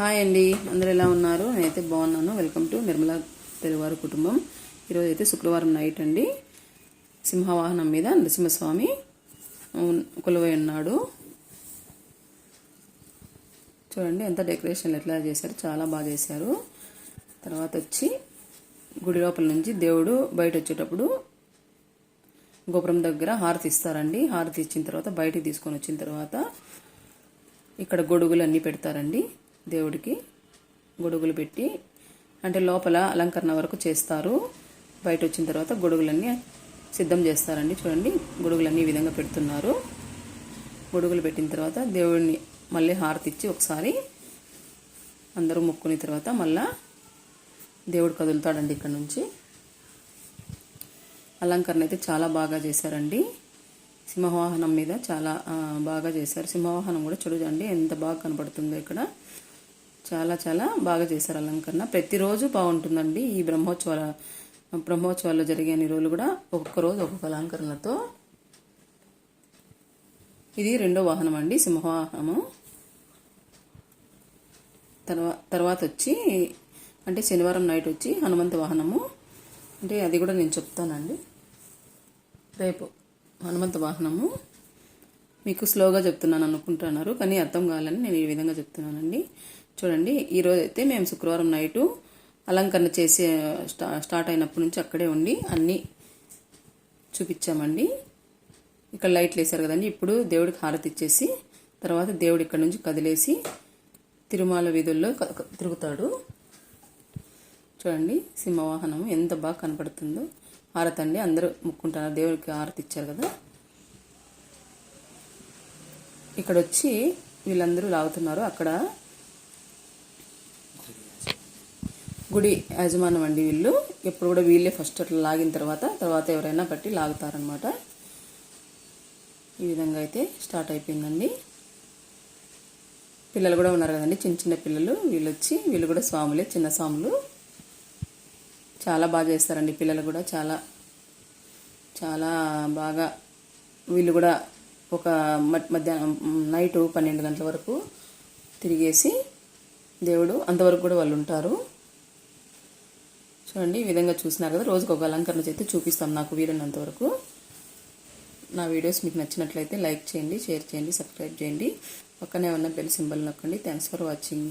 Hi అండి. అందరు ఎలా ఉన్నారు? నేనైతే బాగున్నాను. వెల్కమ్ టు నిర్మలా తెలుగువారి కుటుంబం. ఈరోజు అయితే శుక్రవారం నైట్ అండి. సింహవాహనం మీద నరసింహస్వామి కొలువై ఉన్నాడు. చూడండి ఎంత డెకరేషన్ ఎట్లా చేశారు. చాలా బాగా చేశారు. తర్వాత వచ్చి గుడి లోపల నుంచి దేవుడు బయట వచ్చేటప్పుడు గోపురం దగ్గర హారతి ఇస్తారండి. హారతి ఇచ్చిన తర్వాత బయటికి తీసుకొని వచ్చిన తర్వాత ఇక్కడ గొడుగులు అన్నీ పెడతారండి. దేవుడికి గొడుగులు పెట్టి అంటే లోపల అలంకరణ వరకు చేస్తారు. బయట వచ్చిన తర్వాత గొడుగులన్నీ సిద్ధం చేస్తారండి. చూడండి గొడుగులన్నీ ఈ విధంగా పెడుతున్నారు. గొడుగులు పెట్టిన తర్వాత దేవుడిని మళ్ళీ హారతి ఇచ్చి ఒకసారి అందరూ మొక్కుని తర్వాత మళ్ళా దేవుడు కదులుతాడండి ఇక్కడ నుంచి. అలంకరణ అయితే చాలా బాగా చేశారండి. సింహవాహనం మీద చాలా బాగా చేశారు. సింహవాహనం కూడా చూడండి ఎంత బాగా కనపడుతుందో ఇక్కడ. చాలా చాలా బాగా చేశారు అలంకరణ. ప్రతిరోజు బాగుంటుందండి ఈ బ్రహ్మోత్సవాల బ్రహ్మోత్సవాల్లో జరిగే అన్ని రోజులు కూడా ఒక్కొక్క రోజు ఒక్కొక్క అలంకరణలతో ఇది రెండో వాహనం అండి సింహవాహనము. తర్వా తర్వాత వచ్చి అంటే శనివారం నైట్ వచ్చి హనుమంత వాహనము. అంటే అది కూడా నేను చెప్తానండి. రేపు హనుమంత వాహనము. మీకు స్లోగా చెప్తున్నాను అనుకుంటున్నారు కానీ అర్థం కావాలని నేను ఈ విధంగా చెప్తున్నానండి. చూడండి ఈరోజు అయితే మేము శుక్రవారం నైటు అలంకరణ చేసే స్టా స్టార్ట్ అయినప్పటి నుంచి అక్కడే ఉండి అన్నీ చూపించామండి. ఇక్కడ లైట్లు వేశారు కదండి ఇప్పుడు దేవుడికి హారతి ఇచ్చేసి తర్వాత దేవుడు ఇక్కడ నుంచి కదిలేసి తిరుమల వీధుల్లో తిరుగుతాడు. చూడండి సింహవాహనం ఎంత బాగా కనపడుతుందో. హారతి అండి అందరూ ముక్కుంటారు దేవుడికి హారతి ఇచ్చారు కదా. ఇక్కడ వచ్చి వీళ్ళందరూ లాగుతున్నారు అక్కడ గుడి యాజమానం అండి వీళ్ళు. ఎప్పుడు కూడా వీళ్ళే ఫస్ట్ అట్లా లాగిన తర్వాత తర్వాత ఎవరైనా పట్టి లాగుతారనమాట ఈ విధంగా అయితే స్టార్ట్ అయిపోయిందండి. పిల్లలు కూడా ఉన్నారు కదండి చిన్న చిన్న పిల్లలు. వీళ్ళు వచ్చి వీళ్ళు కూడా స్వాములే చిన్న స్వాములు. చాలా బాగా చేస్తారండి పిల్లలు కూడా చాలా చాలా బాగా. వీళ్ళు కూడా ఒక మ- మధ్యాహ్నం నైట్ పన్నెండు గంటల వరకు తిరిగేసి దేవుడు అంతవరకు కూడా వాళ్ళు ఉంటారు. చూడండి ఈ విధంగా చూసినారు కదా రోజుకు ఒక అలంకరణ చేస్తే చూపిస్తాం నాకు వీలైనంత వరకు నా వీడియోస్ మీకు నచ్చినట్లయితే లైక్ చేయండి షేర్ చేయండి సబ్స్క్రైబ్ చేయండి పక్కనే ఉన్న బెల్ సింబల్ నొక్కండి థ్యాంక్స్ ఫర్ వాచింగ్